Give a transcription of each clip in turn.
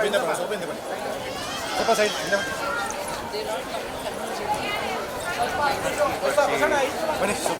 చెప్పండి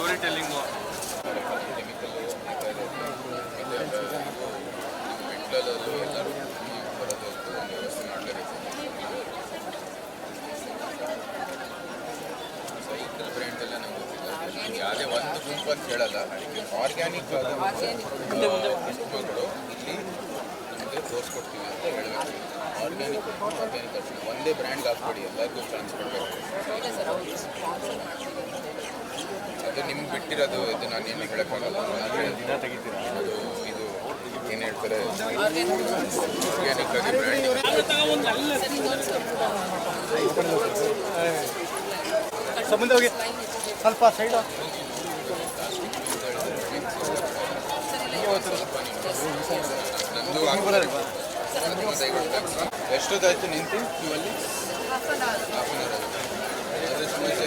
story telling ಮೆಟ್ಲಲ್ಲೂ ಎಲ್ಲರೂ ಯಾವುದೇ ಒಂದು ಗುಂಪು. ಅಂತ ಹೇಳಲ್ಲ ಆರ್ಗ್ಯಾನಿಕ್ ಪುಷ್ಪಗಳು ಇಲ್ಲಿ ನಿಮಗೆ ತೋರಿಸ್ಕೊಡ್ತೀವಿ ಅಂತ ಹೇಳಬೇಕು. ಆರ್ಗ್ಯಾನಿಕ್ ಆರ್ಗ್ಯಾನಿಕ್ ಒಂದೇ ಬ್ರ್ಯಾಂಡ್ಗೆ ಹಾಕ್ಬೇಡಿ ಎಲ್ಲರಿಗೂ ಚಾನ್ಸ್ ಕೊಡಬೇಕು. ಅದು ನಿಮ್ಗೆ ಬಿಟ್ಟಿರೋದು ಇದು ನಾನು ಏನು ಹೇಳೋಕ್ಕಾಗಲ್ಲ ಆದರೆ ದಿನ ತೆಗಿತೀರಾ ಅದು ಇದು ಏನು ಹೇಳ್ತಾರೆ? ಆರ್ಗ್ಯಾನಿಕ್ ಆಗಿ ಬ್ರ್ಯಾಂಡ್ ಸೊ ಮುಂದೆ ಹೋಗಿ. ಸ್ವಲ್ಪ ಸೈಡ್ ನಂದು ಎಷ್ಟೊತ್ತಾಯ್ತು ನಿಂತು ಕ್ಯೂ ಅಲ್ಲಿ ಹಾಫ್ ಅನ್ ಅವರ್ ಅದೇ ಸಮಸ್ಯೆ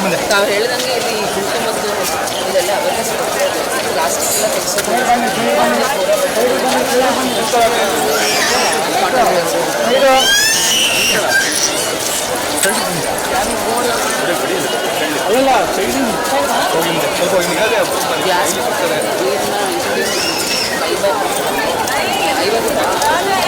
ಮುಂದೆ ತಾವು ಹೇಳ್ದಂಗೆ ಇಲ್ಲಿ ಕುಂಕುಮದ್ದು ಇದೆಲ್ಲ ಅವೇರ್ನೆಸ್ ಪ್ಲಾಸ್ಟಿಕ್ ಎಲ್ಲ ತೆಗೆಸೋದು ಅಲ್ಲಲ್ಲ ಸೈಡ್ ಹೋಗಿ ಮುಂದೆ ಸ್ವಲ್ಪ ಹೋಗಿ ಮುಂದೆ ಗ್ಲಾಸ್ ನೀರನ್ನ ಫೈಬರ್ ಐವತ್ತು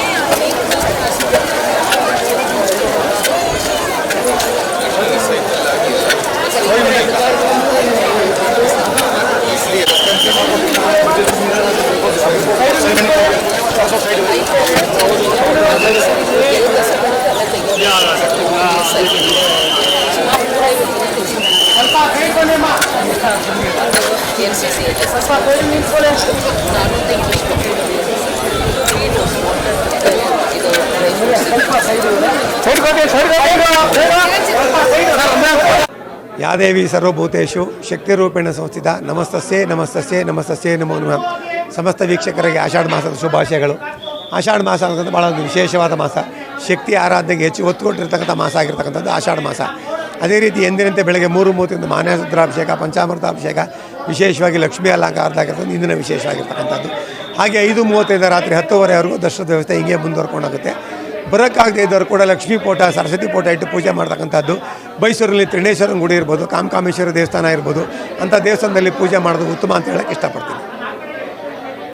ಯಾದೇವಿ ಸರ್ವಭೂತೇಶು ಶಕ್ತಿರೂಪೇಣ ಸಂಸ್ಥಿತ ನಮಸ್ತಸ್ಯೆ ನಮಸ್ತಸ್ಯೆ ನಮಸ್ತಸ್ಯೆ ನಮೋ ನಮಃ ಸಮಸ್ತ ವೀಕ್ಷಕರಿಗೆ ಆಷಾಢ ಮಾಸದ ಶುಭಾಶಯಗಳು. ಆಷಾಢ ಮಾಸ ಅನ್ನೋದು ಭಾಳ ಒಂದು ವಿಶೇಷವಾದ ಮಾಸ. ಶಕ್ತಿ ಆರಾಧನೆಗೆ ಹೆಚ್ಚು ಒತ್ತು ಕೊಟ್ಟಿರ್ತಕ್ಕಂಥ ಮಾಸ ಆಗಿರ್ತಕ್ಕಂಥದ್ದು ಆಷಾಢ ಮಾಸ. ಅದೇ ರೀತಿ ಎಂದಿನಂತೆ ಬೆಳಗ್ಗೆ ಮೂರು ಮೂವತ್ತಿಂದ ಪಂಚಾಮೃತ ಅಭಿಷೇಕ ವಿಶೇಷವಾಗಿ ಲಕ್ಷ್ಮೀ ಅಲಂಕಾರದಾಗಿರ್ತಕ್ಕಂಥ ಇಂದಿನ ವಿಶೇಷವಾಗಿರ್ತಕ್ಕಂಥದ್ದು ಹಾಗೆ ಐದು ಮೂವತ್ತೈದು ರಾತ್ರಿ ಹತ್ತುವರೆವರೆಗೂ ದರ್ಶನದ ವ್ಯವಸ್ಥೆ ಹಿಂಗೆ ಮುಂದುವರ್ಕೊಂಡೋಗುತ್ತೆ. ಬರೋಕ್ಕಾಗದೇ ಇದ್ದವರು ಕೂಡ ಲಕ್ಷ್ಮೀ ಪೋಟ, ಸರಸ್ವತಿ ಪೋಟ ಇಟ್ಟು ಪೂಜೆ ಮಾಡ್ತಕ್ಕಂಥದ್ದು. ಮೈಸೂರಲ್ಲಿ ತ್ರಿಣೇಶ್ವರನ ಗುಡಿ ಇರ್ಬೋದು, ಕಾಮಕಾಮೇಶ್ವರ ದೇವಸ್ಥಾನ ಇರ್ಬೋದು, ಅಂಥ ದೇವಸ್ಥಾನದಲ್ಲಿ ಪೂಜೆ ಮಾಡೋದು ಉತ್ತಮ ಅಂತ ಹೇಳಕ್ಕೆ ಇಷ್ಟಪಡ್ತೀನಿ.